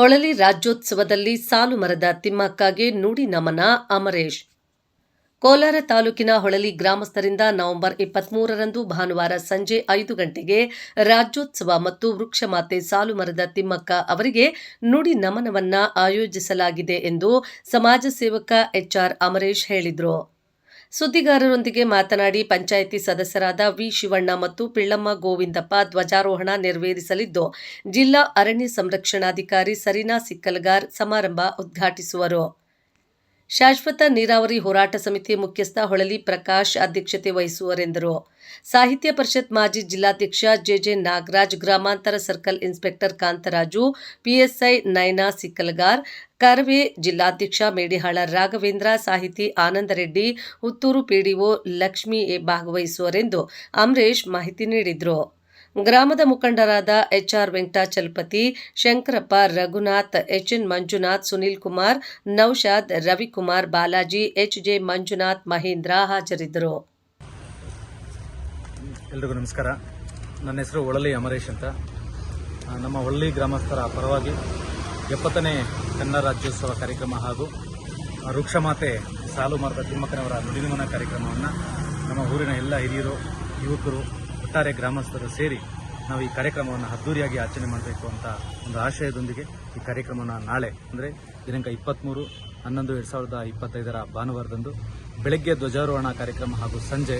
ಹೊಳಲಿ ರಾಜ್ಯೋತ್ಸವದಲ್ಲಿ ಸಾಲು ಮರದ ತಿಮ್ಮಕ್ಕಗೆ ನುಡಿ ನಮನ ಅಮರೇಶ್. ಕೋಲಾರ ತಾಲೂಕಿನ ಹೊಳಲಿ ಗ್ರಾಮಸ್ಥರಿಂದ ನವೆಂಬರ್ ಇಪ್ಪತ್ಮೂರರಂದು ಭಾನುವಾರ ಸಂಜೆ ಐದು ಗಂಟೆಗೆ ರಾಜ್ಯೋತ್ಸವ ಮತ್ತು ವೃಕ್ಷಮಾತೆ ಸಾಲು ಮರದ ತಿಮ್ಮಕ್ಕ ಅವರಿಗೆ ನುಡಿ ನಮನವನ್ನ ಆಯೋಜಿಸಲಾಗಿದೆ ಎಂದು ಸಮಾಜ ಸೇವಕ ಎಚ್ಆರ್ ಅಮರೇಶ್ ಹೇಳಿದರು. ಸುದ್ದಿಗಾರರೊಂದಿಗೆ ಮಾತನಾಡಿ ಪಂಚಾಯಿತಿ ಸದಸ್ಯರಾದ ವಿ ಶಿವಣ್ಣ ಮತ್ತು ಪಿಳ್ಳಮ್ಮ ಗೋವಿಂದಪ್ಪ ಧ್ವಜಾರೋಹಣ ನೆರವೇರಿಸಲಿದ್ದು, ಜಿಲ್ಲಾ ಅರಣ್ಯ ಸಂರಕ್ಷಣಾಧಿಕಾರಿ ಸರಿನಾ ಸಿಕ್ಕಲ್ಗಾರ್ ಸಮಾರಂಭ ಉದ್ಘಾಟಿಸುವರು. ಶಾಶ್ವತ ನೀರಾವರಿ ಹೋರಾಟ ಸಮಿತಿ ಮುಖ್ಯಸ್ಥ ಹೊಳಲಿ ಪ್ರಕಾಶ್ ಅಧ್ಯಕ್ಷತೆ ವಹಿಸುವರೆಂದರು. ಸಾಹಿತ್ಯ ಪರಿಷತ್ ಮಾಜಿ ಜಿಲ್ಲಾಧ್ಯಕ್ಷ ಜೆಜೆ ನಾಗರಾಜ್, ಗ್ರಾಮಾಂತರ circle inspector Kantharaju, PSI Nayana Sikkalgar Karve ಜಿಲ್ಲಾಧ್ಯಕ್ಷ ಮೇಡಿಹಾಳ ರಾಘವೇಂದ್ರ, ಸಾಹಿತಿ ಆನಂದರೆಡ್ಡಿ ಹುತ್ತೂರು ಪಿಡಿಒ ಲಕ್ಷ್ಮಿ ಎ ಭಾಗವಹಿಸುವರೆಂದು ಅಮರೇಶ್ ಮಾಹಿತಿ ನೀಡಿದರು. ಗ್ರಾಮದ ಮುಖಂಡರಾದ HR Venkatachalapathi Shankarappa Raghunath, HN Manjunath, Sunil Kumar, Naushad, Ravikumar, Balaji, HJ Manjunath, Mahendra ಹಾಜರಿದ್ದರು. ಎಲ್ರಿಗೂ ನಮಸ್ಕಾರ. ನನ್ನ ಹೆಸರು ಒಳಲಿ ಅಮರೇಶ್ ಅಂತ. ನಮ್ಮ ಒಳ್ಳಿ ಗ್ರಾಮಸ್ಥರ ಪರವಾಗಿ ಎಪ್ಪತ್ತನೇ ಕನ್ನಡ ರಾಜ್ಯೋತ್ಸವ ಕಾರ್ಯಕ್ರಮ ಹಾಗೂ ವೃಕ್ಷಮಾತೆ ಸಾಲು ಮರದ ತಿಮ್ಮಕ್ಕನವರ ನುಡಿನಮನ ಕಾರ್ಯಕ್ರಮವನ್ನು ನಮ್ಮ ಊರಿನ ಎಲ್ಲ ಹಿರಿಯರು, ಯುವಕರು ಒಟ್ಟಾರೆ ಗ್ರಾಮಸ್ಥರು ಸೇರಿ ನಾವು ಈ ಕಾರ್ಯಕ್ರಮವನ್ನು ಅದ್ದೂರಿಯಾಗಿ ಆಚರಣೆ ಮಾಡಬೇಕು ಅಂತ ಒಂದು ಆಶಯದೊಂದಿಗೆ ಈ ಕಾರ್ಯಕ್ರಮವನ್ನು ನಾಳೆ, ಅಂದರೆ ದಿನಾಂಕ ಇಪ್ಪತ್ತ್ಮೂರು ಹನ್ನೊಂದು ಎರಡು ಸಾವಿರದ ಇಪ್ಪತ್ತೈದರ ಭಾನುವಾರದಂದು ಬೆಳಗ್ಗೆ ಧ್ವಜಾರೋಹಣ ಕಾರ್ಯಕ್ರಮ ಹಾಗೂ ಸಂಜೆ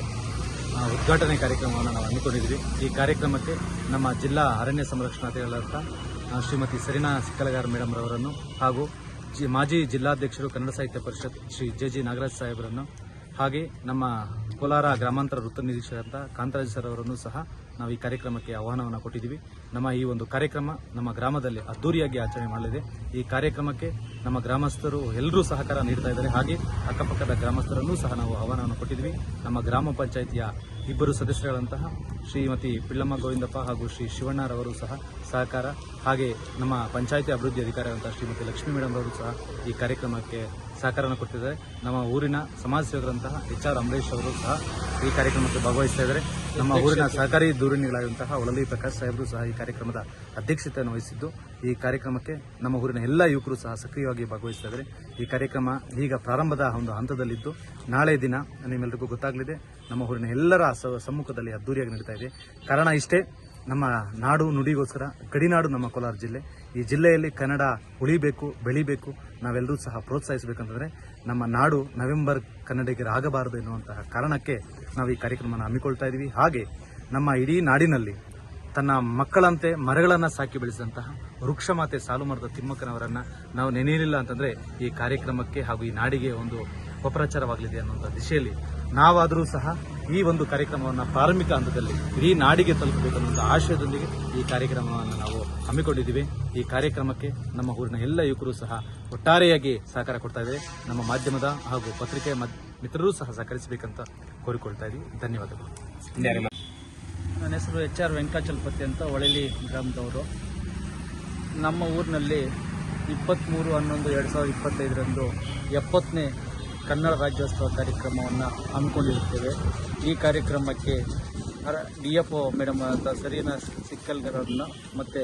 ಉದ್ಘಾಟನೆ ಕಾರ್ಯಕ್ರಮವನ್ನು ನಾವು ಹಮ್ಮಿಕೊಂಡಿದ್ವಿ ಈ ಕಾರ್ಯಕ್ರಮಕ್ಕೆ ನಮ್ಮ ಜಿಲ್ಲಾ ಅರಣ್ಯ ಸಂರಕ್ಷಣಾಧಿಕಾರಿಗಳಾದ ಶ್ರೀಮತಿ ಸರಿನಾ ಸಿಕ್ಕಲಗಾರ್ ಮೇಡಮ್ ರವರನ್ನು ಹಾಗೂ ಮಾಜಿ ಜಿಲ್ಲಾಧ್ಯಕ್ಷರು ಕನ್ನಡ ಸಾಹಿತ್ಯ ಪರಿಷತ್ ಶ್ರೀ ಜೆ ಜಿ ನಾಗರಾಜ್ ಸಾಹೇಬರನ್ನು ಹಾಗೆ ನಮ್ಮ ಕೋಲಾರ ಗ್ರಾಮಾಂತರ ವೃತ್ತ ನಿರೀಕ್ಷಕರಂತ ಕಾಂತರಾಜ್ ಸರ್ ಅವರನ್ನು ಸಹ ನಾವು ಈ ಕಾರ್ಯಕ್ರಮಕ್ಕೆ ಆಹ್ವಾನವನ್ನು ಕೊಟ್ಟಿದ್ದೀವಿ. ನಮ್ಮ ಈ ಒಂದು ಕಾರ್ಯಕ್ರಮ ನಮ್ಮ ಗ್ರಾಮದಲ್ಲಿ ಅದ್ದೂರಿಯಾಗಿ ಆಚರಣೆ ಮಾಡಲಿದೆ. ಈ ಕಾರ್ಯಕ್ರಮಕ್ಕೆ ನಮ್ಮ ಗ್ರಾಮಸ್ಥರು ಎಲ್ಲರೂ ಸಹಕಾರ ನೀಡ್ತಾ ಇದ್ದಾರೆ. ಹಾಗೆ ಅಕ್ಕಪಕ್ಕದ ಗ್ರಾಮಸ್ಥರನ್ನೂ ಸಹ ನಾವು ಆಹ್ವಾನವನ್ನು ಕೊಟ್ಟಿದ್ವಿ ನಮ್ಮ ಗ್ರಾಮ ಪಂಚಾಯಿತಿಯ ಇಬ್ಬರು ಸದಸ್ಯರುಗಳಂತಹ ಶ್ರೀಮತಿ ಪಿಳ್ಳಮ್ಮ ಗೋವಿಂದಪ್ಪ ಹಾಗೂ ಶ್ರೀ ಶಿವಣ್ಣರವರು ಸಹ ಸಹಕಾರ. ಹಾಗೆ ನಮ್ಮ ಪಂಚಾಯಿತಿ ಅಭಿವೃದ್ಧಿ ಅಧಿಕಾರಿಯಾದಂತಹ ಶ್ರೀಮತಿ ಲಕ್ಷ್ಮೀ ಮೇಡಮ್ ಅವರು ಸಹ ಈ ಕಾರ್ಯಕ್ರಮಕ್ಕೆ ಸಹಕಾರವನ್ನು ಕೊಟ್ಟಿದ್ದಾರೆ. ನಮ್ಮ ಊರಿನ ಸಮಾಜ ಸೇವಕರಂತಹ ಎಚ್ ಆರ್ ಅಂಬರೀಶ್ ಅವರು ಸಹ ಈ ಕಾರ್ಯಕ್ರಮಕ್ಕೆ ಭಾಗವಹಿಸ್ತಾ ಇದ್ದಾರೆ. ನಮ್ಮ ಊರಿನ ಸಹಕಾರಿ ದೂರಣಿಗಳಾದಂತಹ ಒಳಲಿ ಪ್ರಕಾಶ್ ಸಾಹೇಬರು ಸಹ ಈ ಕಾರ್ಯಕ್ರಮದ ಅಧ್ಯಕ್ಷತೆಯನ್ನು ವಹಿಸಿದ್ದು ಈ ಕಾರ್ಯಕ್ರಮಕ್ಕೆ ನಮ್ಮ ಊರಿನ ಎಲ್ಲ ಯುವಕರು ಸಹ ಸಕ್ರಿಯವಾಗಿ ಭಾಗವಹಿಸ್ತಾ ಇದ್ದಾರೆ. ಈ ಕಾರ್ಯಕ್ರಮ ಈಗ ಪ್ರಾರಂಭದ ಒಂದು ಹಂತದಲ್ಲಿದ್ದು ನಾಳೆ ದಿನ ನಿಮ್ಮೆಲ್ಲರಿಗೂ ಗೊತ್ತಾಗಲಿದೆ ನಮ್ಮ ಊರಿನ ಎಲ್ಲರ ಸಮ್ಮುಖದಲ್ಲಿ ಅದ್ದೂರಿಯಾಗಿ ನಡೀತಾ ಇದೆ. ಕಾರಣ ಇಷ್ಟೇ ನಮ್ಮ ನಾಡು ನುಡಿಗೋಸ್ಕರ ಗಡಿನಾಡು ನಮ್ಮ ಕೋಲಾರ ಜಿಲ್ಲೆ. ಈ ಜಿಲ್ಲೆಯಲ್ಲಿ ಕನ್ನಡ ಉಳಿಬೇಕು, ಬೆಳಿಬೇಕು, ನಾವೆಲ್ಲರೂ ಸಹ ಪ್ರೋತ್ಸಾಹಿಸಬೇಕಂತಂದರೆ ನಮ್ಮ ನಾಡು ನವೆಂಬರ್ ಕನ್ನಡಿಗರಾಗಬಾರದು ಎನ್ನುವಂತಹ ಕಾರಣಕ್ಕೆ ನಾವು ಈ ಕಾರ್ಯಕ್ರಮವನ್ನು ಹಮ್ಮಿಕೊಳ್ತಾ ಇದ್ದೀವಿ ಹಾಗೆ ನಮ್ಮ ಇಡೀ ನಾಡಿನಲ್ಲಿ ತನ್ನ ಮಕ್ಕಳಂತೆ ಮರಗಳನ್ನು ಸಾಕಿ ಬೆಳೆಸಿದಂತಹ ವೃಕ್ಷಮಾತೆ ಸಾಲು ಮರದ ತಿಮ್ಮಕ್ಕನವರನ್ನು ನಾವು ನೆನೆಯಲಿಲ್ಲ ಅಂತಂದರೆ ಈ ಕಾರ್ಯಕ್ರಮಕ್ಕೆ ಹಾಗೂ ಈ ನಾಡಿಗೆ ಒಂದು ಅಪಪ್ರಚಾರವಾಗಲಿದೆ ಅನ್ನುವಂಥ ದಿಶೆಯಲ್ಲಿ ನಾವಾದರೂ ಸಹ ಈ ಒಂದು ಕಾರ್ಯಕ್ರಮವನ್ನು ಪ್ರಾರಂಭಿಕ ಹಂತದಲ್ಲಿ ಇಡೀ ನಾಡಿಗೆ ತಲುಪಬೇಕನ್ನುವಂಥ ಆಶಯದೊಂದಿಗೆ ಈ ಕಾರ್ಯಕ್ರಮವನ್ನು ನಾವು ಹಮ್ಮಿಕೊಂಡಿದ್ದೀವಿ. ಈ ಕಾರ್ಯಕ್ರಮಕ್ಕೆ ನಮ್ಮ ಊರಿನ ಎಲ್ಲ ಯುವಕರು ಸಹ ಒಟ್ಟಾರೆಯಾಗಿ ಸಹಕಾರ ಕೊಡ್ತಾ ಇದ್ದಾರೆ. ನಮ್ಮ ಮಾಧ್ಯಮದ ಹಾಗೂ ಪತ್ರಿಕೆ ಮಿತ್ರರು ಮಿತ್ರರೂ ಸಹ ಸಹಕರಿಸಬೇಕಂತ ಕೋರಿಕೊಳ್ತಾ ಇದ್ದೀವಿ. ಧನ್ಯವಾದಗಳು. ನನ್ನ ಹೆಸರು ಎಚ್ ಆರ್ ವೆಂಕಟಾಚಲಪತಿ ಅಂತ ಹೊಳೆಲಿ ಗ್ರಾಮದವರು. ನಮ್ಮ ಊರಿನಲ್ಲಿ ಇಪ್ಪತ್ತ್ಮೂರು ಹನ್ನೊಂದು ಎರಡು ಸಾವಿರದ ಇಪ್ಪತ್ತೈದರಂದು ಎಪ್ಪತ್ತನೇ ಕನ್ನಡ ರಾಜ್ಯೋತ್ಸವ ಕಾರ್ಯಕ್ರಮವನ್ನು ಹಮ್ಮಿಕೊಂಡಿರುತ್ತೇವೆ. ಈ ಕಾರ್ಯಕ್ರಮಕ್ಕೆ ಡಿ ಎಫ್ ಒ ಮೇಡಮ್ ಅಂತ ಸರೀನಾ ಸಿಕ್ಕಲ್ಗರನ್ನು ಮತ್ತು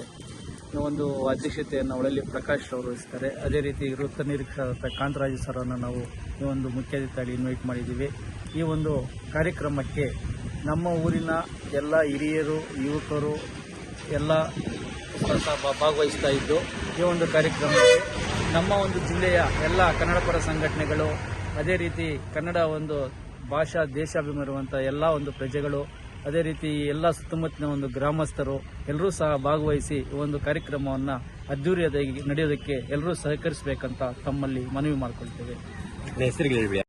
ಒಂದು ಅಧ್ಯಕ್ಷತೆಯನ್ನು ಅವಳಲ್ಲಿ ಪ್ರಕಾಶ್ ಅವರು ವಹಿಸ್ತಾರೆ ಅದೇ ರೀತಿ ವೃತ್ತ ನಿರೀಕ್ಷಕ ಕಾಂತರಾಜು ಸರನ್ನು ನಾವು ಈ ಒಂದು ಮುಖ್ಯ ಅತಿಥಿಯಾಗಿ ಇನ್ವೈಟ್ ಮಾಡಿದ್ದೀವಿ. ಈ ಒಂದು ಕಾರ್ಯಕ್ರಮಕ್ಕೆ ನಮ್ಮ ಊರಿನ ಎಲ್ಲ ಹಿರಿಯರು, ಯುವಕರು ಎಲ್ಲ ಭಾಗವಹಿಸ್ತಾ ಇದ್ದು, ಈ ಒಂದು ಕಾರ್ಯಕ್ರಮಕ್ಕೆ ನಮ್ಮ ಒಂದು ಜಿಲ್ಲೆಯ ಎಲ್ಲ ಕನ್ನಡ ಪರ ಸಂಘಟನೆಗಳು ಅದೇ ರೀತಿ ಕನ್ನಡ ಒಂದು ಭಾಷಾ ದೇಶಾಭಿಮಾನಿರುವಂಥ ಎಲ್ಲ ಒಂದು ಪ್ರಜೆಗಳು, ಅದೇ ರೀತಿ ಎಲ್ಲ ಸುತ್ತಮುತ್ತಲಿನ ಒಂದು ಗ್ರಾಮಸ್ಥರು ಎಲ್ಲರೂ ಸಹ ಭಾಗವಹಿಸಿ ಈ ಒಂದು ಕಾರ್ಯಕ್ರಮವನ್ನು ಅದ್ದೂರಿಯಾಗಿ ನಡೆಯೋದಕ್ಕೆ ಎಲ್ಲರೂ ಸಹಕರಿಸಬೇಕಂತ ತಮ್ಮಲ್ಲಿ ಮನವಿ ಮಾಡಿಕೊಳ್ತೇವೆ.